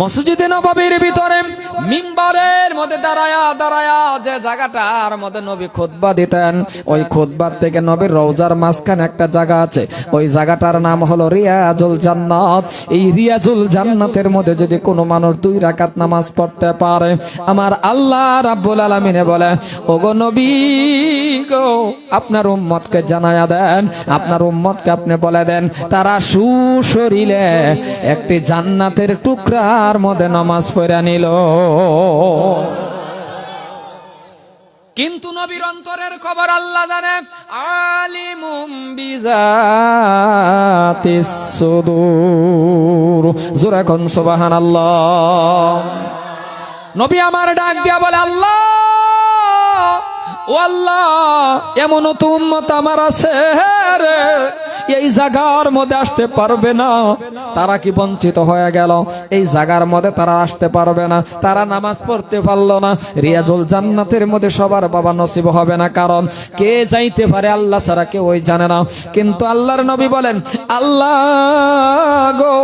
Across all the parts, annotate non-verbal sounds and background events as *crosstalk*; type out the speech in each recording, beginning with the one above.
মসজিদে ভিতরে মিম্বারের মধ্যে দাঁড়ায়া দাঁড়ায়া যে জায়গাটার মধ্যে নবী দিতেন, ওই থেকে নবীর মাঝখানে একটা জায়গা আছে। ওই জায়গাটার নাম হলো রিয়াজুল জান্নাত। এই রিয়াজুল জান্নাতের মধ্যে যদি কোনো মানুষ দুই রাকাত নামাজ পড়তে পারে, আমার আল্লাহ রাব্বুল আলামিনে বলে, ওগো নবী গো, আপনার উম্মতকে জানায়া দেন, আপনার উম্মতকে আপনি বলে দেন, তারা সুশরীলে একটি জান্নাতের টুকরার মধ্যে নামাজ পড়া নিল। কিন্তু নবীর অন্তরের খবর আল্লাহ জানে, আলিমুম বিজাতিস সুদূর। জোরে কোন, সুবহানাল্লাহ। নবী আমার ডাক দিয়া বলে, আল্লাহ, ও আল্লাহ, এমন তো উম্মত আমার আছে রে এই জায়গার মধ্যে আসতে পারবে না। তারা কি বঞ্চিত হয়ে গেল? এই জায়গার মধ্যে তারা আসতে পারবে না। তারা নামাজ পড়তে পারল না। রিয়াজুল জান্নাতের মধ্যে সবার বাবা নসিব হবে না। কারণ কে যাইতে পারে আল্লাহ ছাড়া কেউ ওই জানে না। কিন্তু আল্লাহর নবী বলেন, আল্লাহ গো,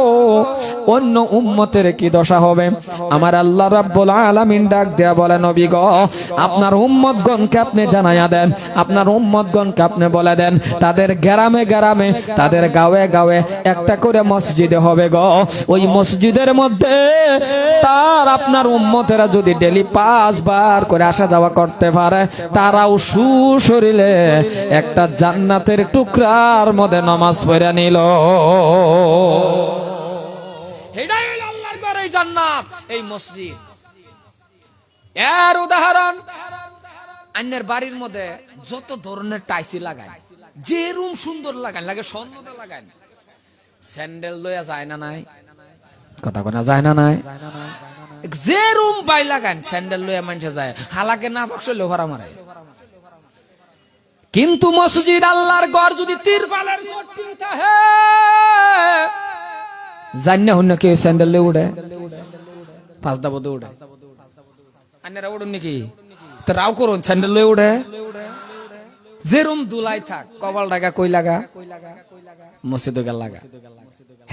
অন্য উম্মতের কি দশা হবে? আমার আল্লাহ রাব্বুল আলামিন ডাক দেয়া বলে, নবী গো, আপনার উম্মতগণকে আপনি জানাইয়া দেন। আপনার উম্মতগণকে আপনি বলে দেন। তাদের গ্রামে গ্রামে তাদের গাঁয়ে গাঁয়ে একটা করে মসজিদে হবে গো। ওই মসজিদের মধ্যে তার আপনার উম্মতেরা যদি ডেলি পাঁচবার করে আসা যাওয়া করতে পারে, তারাও সুশরীরে একটা জান্নাতের টুকরার মধ্যে নামাজ পড়ে নিল। জান্নাত, এই মসজিদ। এর উদাহরণ, অন্যের বাড়ির মধ্যে যত ধরনের টাইসি লাগায় যে রুম সুন্দর লাগান লাগে স্বর্ণতে লাগান। স্যান্ডেল লইয়া যায় না নাই? কথা কোনা যায় না নাই? যে রুম বাই লাগান স্যান্ডেল লইয়া মানুষে যায়। হালাকে না বাক্স লোহারা মারে। কিন্তু মসজিদ আল্লাহর ঘর যদি তিরপালের চট্টি থাকে জান্য হন্য কে স্যান্ডেল লয়ে উড়ে? পাঁচ দাবতে উড়ে। আন্যরা উড়ুন নাকি? তো রাও করুন স্যান্ডেল লয়ে উড়ে। যেরম দুলাই থাক, কপাল টাকা কই লাগা? মসজিদে গেল লাগা।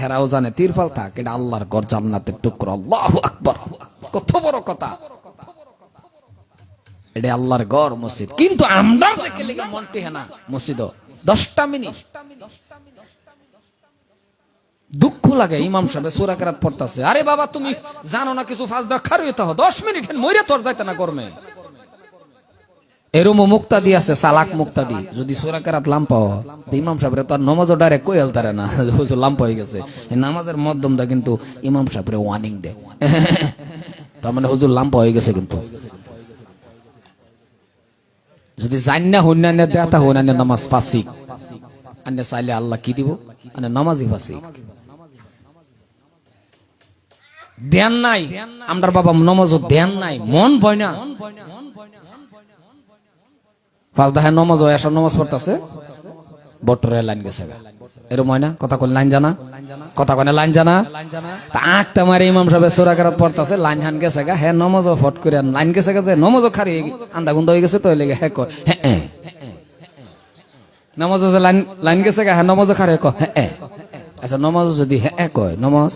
হেরাও জানে তিরপাল থাক, এটা আল্লাহর ঘর, জান্নাতের টুকরো, আল্লাহু আকবার। কত বড় কথা। এটা আল্লাহর ঘর, মসজিদ। কিন্তু আমরা যে কেলে মনটি হেনা মসজিদ দশটা মিনিট। দুঃখ লাগে, ইমাম সাহেব সুরা কেরাত পড়তাছে। আরে বাবা, তুমি জানো না কিছু? ফাঁস দেওয়া খারুই তো দশ মিনিট মরে তোর যাইতে না কর্মে এরম মুক্তা দি আছে সালাক মুক্তা দি যদি সুরা কেরাত লাম পাও তো ইমাম সাহেব তার নমাজও ডাইরেক্ট কই হেলতারে না। *laughs* হুজুর লাম হয়ে গেছে। নামাজের মধ্যমটা কিন্তু ইমাম সাহেবরে ওয়ার্নিং দেয়। *laughs* তার মানে হুজুর, লাম্পা হয়ে গেছে কিন্তু। যদি জান্না হুন্নান্য দেতা হুন্নান্য নামাজ ফাসিক। আন্য চাইলে আল্লাহ কি দিব? আন্য নামাজই ফাসিক। ধ্যান নাই। আমরার বাবা নমাজও ধ্যান নাই। মন ভয় না। পাঁচ দাহে নমাজ হয় এসব নমাজ পড়তেছে। বটরে লাইন গেছে গা। এরম হয় না? কথা কোন লাইন জানা? কথা কোনে লাইন জানা? তা আঁক তোমার ইমাম সাহেব সোরা কারাত পড়তাছে লাইন হান গেছে গা। হ্যাঁ নমাজ ফট করে লাইন গেছে গেছে নমাজও খারি আন্দা গুন্দা হয়ে গেছে তো লেগে হ্যাঁ কয়, হ্যাঁ নমাজ যে লাইন লাইন গেছে গা হ্যাঁ নমাজও খারে ক হ্যাঁ। আচ্ছা নমাজ যদি হ্যাঁ কয় নমাজ?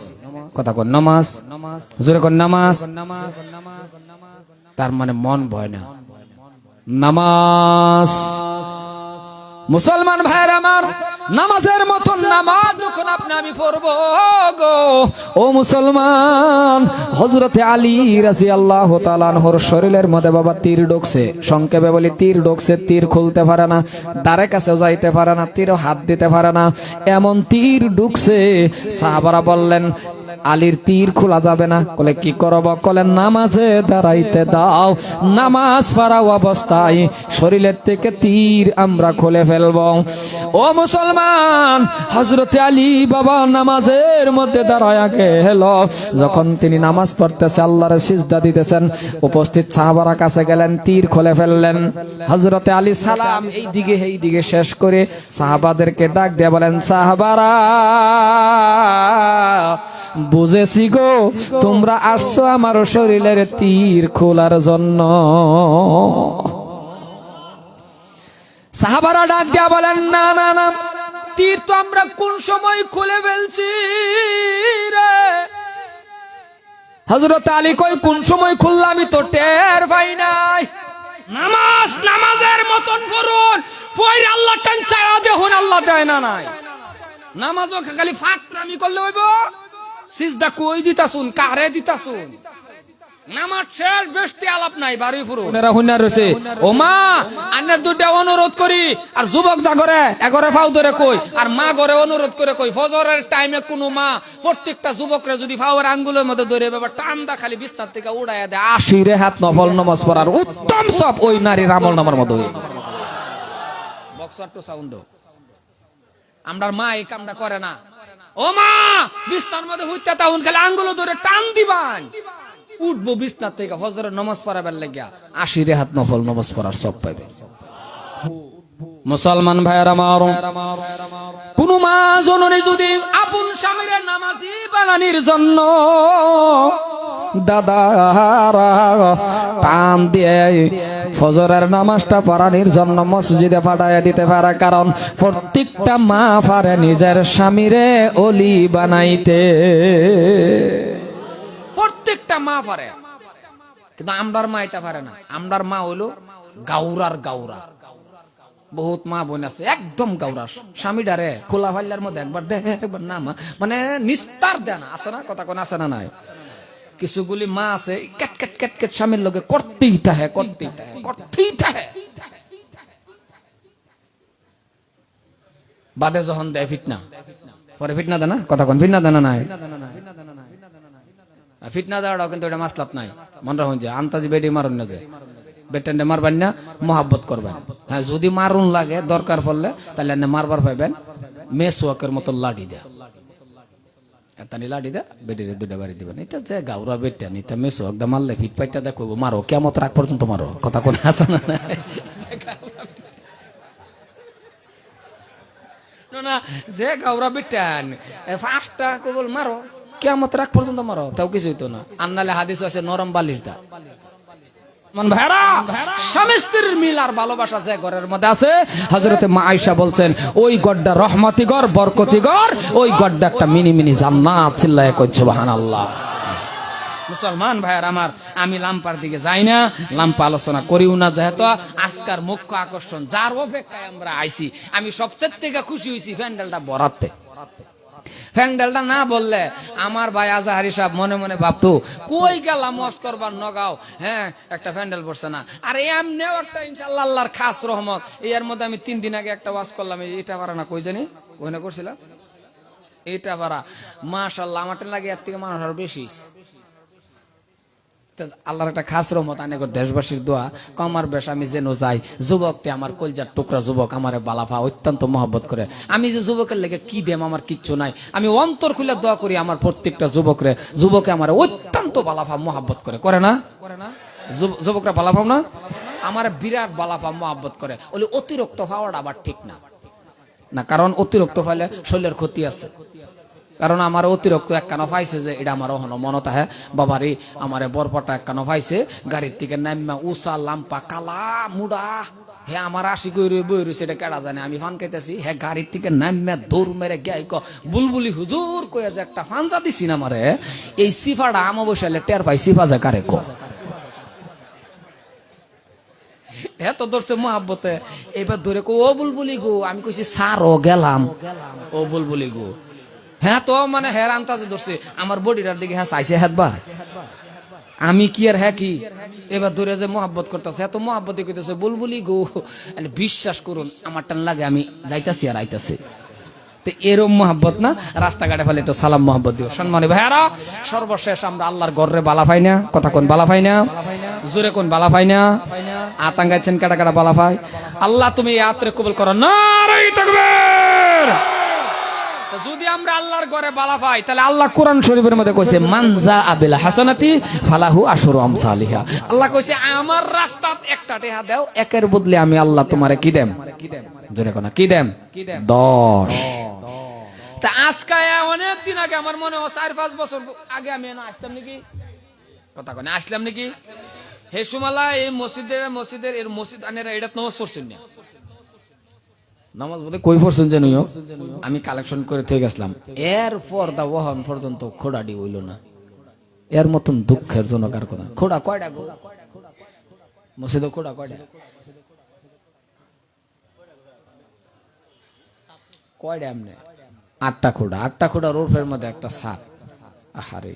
কথা কয় নমাজ? জোরে কয় নামাজ? তার মানে মন ভয় না। নামাজ। মুসলমান ভাইয়ের আমার, নামাজের মতন নামাজ যখন আপনি আমি পড়ব গো, ও মুসলমান হজরতে আলী রাজি আল্লাহ তালানহর শরীরের মধ্যে বাবা তীর ঢুকছে। সংক্ষেপে বলি, তীর ঢুকছে, তীর খুলতে পারে না তারে কাছেও যাইতে পারে না তীরও হাত দিতে পারে না। এমন তীর ডুকছে সাহাবারা বললেন আলীর তীর খোলা যাবে না। কলে কি করব? কলে নামাজে দাঁড়াইতে দাও। নামাজ পড়া অবস্থায়। শরীরের থেকে তীর আমরা খুলে ফেলব। ও মুসলমান হজরতে আলী বাবা নামাজের মধ্যে দাঁড়ায় গেল। যখন তিনি নামাজ পড়তেছে, আল্লাহর সিজদা দিতেছেন, উপস্থিত সাহাবারা কাছে গেলেন, তীর খুলে ফেললেন। হজরতে আলী সালাম এই দিকে এই দিকে শেষ করে সাহাবাদেরকে ডাক দিয়ে বলেন, সাহাবারা বুঝেছি গো, তোমরা আসছো আমার শরীরের তীর খোলার জন্য। সাহাবারা ডাক দিয়া বলেন, না না না, তীর তো আমরা কোন সময় খুলে ফেলছি রে? হজরত আলী কই কোন সময় খুললাম আমি তো টের পাই নাই। নামাজ নামাজের মতন করুন পয়র আল্লাহ টান চায়া দেখুন আল্লাহ দেয় না নাই। নামাজও খালি ফাতরামি করলে হইব। সিজদা কই দিতাছুন? কারে দিতাছুন? অনুরোধ করি। আর যুবক জাগরে, এগরে ফাউ ধরে কই। আর মা ঘরে অনুরোধ করে কই, ফজরের টাইমে মা, প্রত্যেকটা যদি ফাওয়ার আঙ্গুলের মধ্যে ধরে বাবা, টান্দা খালি বিস্তার থেকে উড়াইয়া দেয়, আশি রে হাত নফল নামাজ পড়ার উত্তম সব ওই নারীর আমল নামার মতো আমরার মা এই কামটা করে না। ও মা বিস্তার মধ্যে হইতে তাহুন খালি আঙ্গুলো ধরে টান দিবান উঠবো বিস্তার থেকে ফজরের নামাজ পড়াবার লাগিয়া। আশি রে হাত নফল নামাজ পড়ার সব পাইবে। মুসলমান ভাইয়ের আমার কোন মা জননী যদি আপন স্বামীর নামাজি বানানির জন্য দাদারা টান দিয়ে ফজরের নামাজটা পড়ানির জন্য মসজিদে পাঠাইয়া দিতে পারে, কারণ প্রত্যেকটা মা পারে নিজের স্বামীরে অলি বানাইতে। প্রত্যেকটা মা পারে। কিন্তু আমরার মা এটা পারে না। আমরার মা হইল গাউরার গাউরা। বহুত মা বোন আছে, একদম গাউরা। স্বামী ডারে খোলা ফাইলার মধ্যে একবার দে, একবার না মা। মানে নিস্তার দেয় না। আছে না? কথা কোন, আছে না নাই? কিছুগুলি মা আছে, ক্যাট ক্যাট ক্যাট ক্যাট স্বামীর লোকে করতেই তাহে করতেই তাহে করতেই তাহে বাদে যখন দেয় ফিটনা পরে ফিটনা দেয় না? কথা কোন ফিটনা দেয় না নাই? ফিটনা দেওয়াটাও কিন্তু এটা মাসলাপ নাই। মনে রাখুন যে আন্তাজি বেডি মারুন না যে বেটেন্ডে মারবেন না, মোহাব্বত করবেন। হ্যাঁ যদি মারুন লাগে, দরকার পড়লে, তাহলে মারবার পাইবেন মেসোয়াকের মতো লাঠি দেয়া। এতানি লাডি দা বেডিরে দুটা বাড়ি দিবেন এটা যে গাউরা বেটা নিতে মেসো একদম মারলে ফিট পাইতে দেখো মারো কেমত রাখ পর্যন্ত মারো কথা কোন আছে না? না, যে গাউরা বেটান ফাঁসটা কবল মারো কেমত রাখ পর্যন্ত মারো তাও কিছু হইতো না। আন্নালে হাদিস আছে নরম বালির দা। মান মিনি মিনি মুসলমান ভাইয়ার আমার, আমি লাম্পার দিকে যাই না, লাম্পা আলোচনা করিও না, যেহেতু আজকার মুখ্য আকর্ষণ, যার অপেক্ষায় আমরা আইছি, আমি সবচেয়ে থেকে খুশি হয়েছি প্যান্ডেলটা বরাতে। প্যান্ডেলটা না বললে আমার ভাই আজাহারি সাহেব মনে মনে ভাবতো, কই গেলাম মস্ত করবার নগাও? হ্যাঁ একটা ফ্যান্ডেল পড়ছে না। আর এমনিও একটা ইনশাল্লাহ খাস রহমত। এর মধ্যে আমি তিন দিন আগে একটা ওয়াজ করলাম এটা পারা না, কই জানি? ওখানে করছিলাম। এটা পারা মাশাল্লাহ আমার লাগে এর থেকে মানুষ আর বেশি। আল্লাহর একটা খাস রহমত আনে করে দেশবাসীর দোয়া। কমার বেশ, আমি যেন যাই। যুবকটি আমার কলজার টুকরা যুবক আমার বালাফা অত্যন্ত মহব্বত করে। আমি যে যুবকের লেগে কি দেম আমার কিচ্ছু নাই। আমি অন্তর খুলে দোয়া করি আমার প্রত্যেকটা যুবকরে যুবকে আমার অত্যন্ত বালাফা মহাব্বত করে। করে না? করে না যুব- যুবকরা না? আমার বিরাট বালাফা মহাব্বত করে। ওলি অতিরিক্ত পাওয়াটা আবার ঠিক না। না, কারণ অতিরিক্ত পাইলে শরীরের ক্ষতি আছে। কারণ আমার অতিরিক্ত একখানো পাইছে যে এটা আমার হন মনত হ্যাঁ বাবারে, আমার বরপটা একখানো পাইছে গাড়ির থেকে নামা উষা লাম্পা কালা মুডা। হে আমার আশি কই রয়ে বই রয়েছে, এটা কেডা জানে? আমি ফান খাইতেছি, হে গাড়ির থেকে নামা দৌড় মেরে গে ক বুলবুলি হুজুর কয়ে যে একটা ফানজা দিছি না মারে এই সিফাটা আমা বসালে টের পাই, সিফা যে কারে কো? এত ধরছে মহাব্বতে। এবার ধরে কো, ও বুলবুলি গো, আমি কইছি সার ও গেলাম। ও বুলবুলি গো হ্যাঁ তো মানে হ্যাঁ আন্তাজে ধরছে। আমার বডিটার দিকে হ্যাঁ চাইছে হাতবার। আমি কি আর হ্যাঁ কি? এবার ধরে যে মহাব্বত করতেছে, এত মহাব্বত কইতেছে, বুলবুলি গো বিশ্বাস করুন আমার টান লাগে আমি যাইতাছি আর আইতাছি। তো এরম মহাব্বত না? রাস্তাঘাটে ফেলে একটু সালাম মহাব্বত দিও। সম্মানী ভাইয়ারা, সর্বশেষ আমরা আল্লাহর গর্রে বালা পাই না, কথা কোন বালা পাই না? জোরে কোন বালা পাই না? আতাঙ্গাইছেন কাটা কাটা বালা পাই। আল্লাহ তুমি এই আত্রে কবুল করো। না যদি আমরা আল্লাহর ঘরে বালা পাই, তাহলে আল্লাহ কোরআন শরীফের মধ্যে কইছে মানজা আবিল হাসানাতি ফালাহু আশরু আমসালিহা। আল্লাহ কইছে, আমার রাস্তাত একটা টেহা দাও, একের বদলে আমি আল্লাহ তোমারে কি দেম? জোরে কোনা, কি দেম? দশ। তা আজকে অনেক দিন আগে আমার মনে হয় চার, পাঁচ বছর আগে আমি এনে আসতাম নাকি? কথা কনে আসলাম নাকি? হে সুমালা, এই মসজিদের মসজিদের, এর মসজিদ আনেরা এটা নামাজ পড়ছেন না? নামাজ বোধহয় কই পড়ছেন যেন আমি কালেকশন করে থেকে গেছিলাম। এরপর দা ওহন পর্যন্ত খোড়াডি হইল না। এর মতন দুঃখের জনক আর কথা। খোড়া কয়টা মসজিদে খোড়া কয়টা কয়টা এমনি? আটটা খোড়া। আটটা খোড়ার ওরফের মধ্যে একটা সাপ। আহারে।